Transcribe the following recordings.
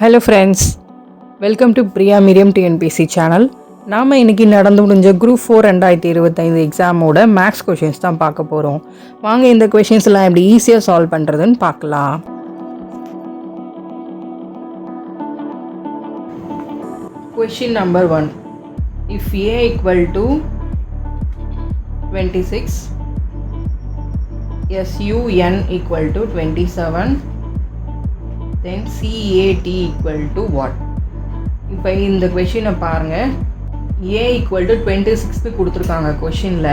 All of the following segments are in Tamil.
Hello friends welcome to Priya medium TNPSC channel நாம் இன்றைக்கி நடந்து முடிஞ்ச குரூப் ஃபோர் ரெண்டாயிரத்தி இருபத்தைந்து எக்ஸாமோட மேக்ஸ் கொஷின்ஸ் தான் பார்க்க போகிறோம் வாங்க இந்த கொஷின்ஸ்லாம் எப்படி ஈஸியாக சால்வ் பண்ணுறதுன்னு பார்க்கலாம். Question number one if A equal to twenty six SUN equal to twenty seven then CAT equal to what இப்போ இந்த கொஷினை பாருங்கள் A equal to twenty sixth கொடுத்துருக்காங்க கொஷினில்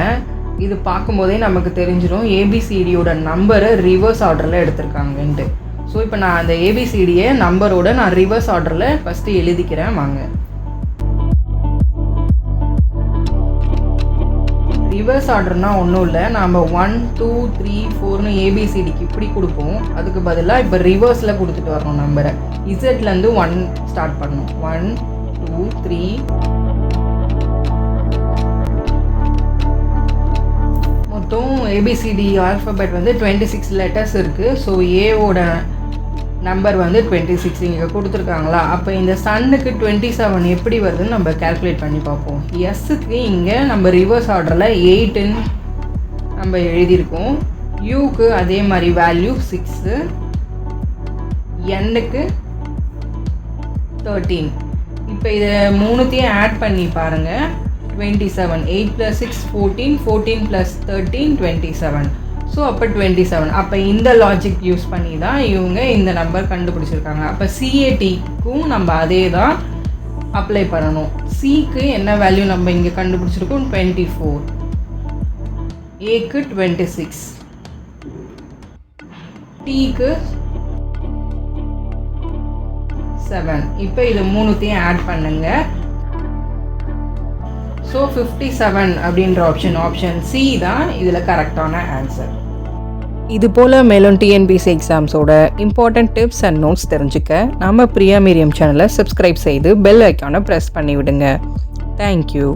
இது பார்க்கும்போதே நமக்கு தெரிஞ்சிடும் ஏபிசிடியோட நம்பரை ரிவர்ஸ் ஆர்டரில் எடுத்திருக்காங்கன்ட்டு. ஸோ இப்போ நான் அந்த ஏபிசிடியை நம்பரோட நான் ரிவர்ஸ் ஆர்டரில் ஃபஸ்ட்டு எழுதிக்கிறேன். வாங்க. ரிவர்ஸ் ஆர்டர்னால் ஒன்றும் இல்லை. நாம் ஒன் டூ த்ரீ ஃபோர்னு ஏபிசிடிக்கு இப்படி கொடுப்போம். அதுக்கு பதிலாக இப்போ ரிவர்ஸில் கொடுத்துட்டு வரணும் நம்பரை இசட்லேருந்து ஒன் ஸ்டார்ட் பண்ணணும். ஒன் டூ த்ரீ மொத்தம் ஏபிசிடி ஆல்ஃபபெட் வந்து டுவெண்ட்டி சிக்ஸ் லெட்டர்ஸ் இருக்குது ஸோ ஏவோட நம்பர் வந்து டுவெண்ட்டி சிக்ஸ் இங்கே கொடுத்துருக்காங்களா? அப்போ இந்த சன்னுக்கு டுவெண்ட்டி செவன் எப்படி வருதுன்னு நம்ம கேல்குலேட் பண்ணி பார்ப்போம். எஸ்ஸுக்கு இங்கே நம்ம ரிவர்ஸ் ஆர்டரில் எயிட்டுன்னு நம்ம எழுதியிருக்கோம். யூக்கு அதே மாதிரி வேல்யூ சிக்ஸு எண்ணுக்கு தேர்ட்டீன் இப்போ இதை மூணுத்தையும் ஆட் பண்ணி பாருங்கள் twenty seven eight plus six fourteen fourteen plus thirteen twenty seven so அப்போ டுவெண்ட்டி செவன் அப்போ இந்த லாஜிக் யூஸ் பண்ணி தான் இவங்க இந்த நம்பர் கண்டுபிடிச்சிருக்காங்க. அப்போ சிஏடிக்கும் நம்ம அதே தான் அப்ளை பண்ணணும் சிக்கு என்ன வேல்யூ நம்ம இங்கே கண்டுபிடிச்சிருக்கோம்? டுவெண்ட்டி ஃபோர் ஏக்கு டுவெண்ட்டி சிக்ஸ் டீக்கு செவன் இப்போ இது மூணுத்தையும் ஆட் பண்ணுங்க. ஸோ ஃபிஃப்டி செவன் அப்படின்ற ஆப்ஷன் ஆப்ஷன் சி தான் இதில் கரெக்டான ஆன்சர் இது போல் மேலும் டிஎன்பிசி எக்ஸாம்ஸோட இம்பார்ட்டன்ட் டிப்ஸ் அண்ட் நோட்ஸ் தெரிஞ்சுக்க நம்ம பிரியா மீடியம் சேனலை சப்ஸ்கிரைப் செய்து பெல் ஐக்கானை ப்ரெஸ் பண்ணி விடுங்க தேங்க்யூ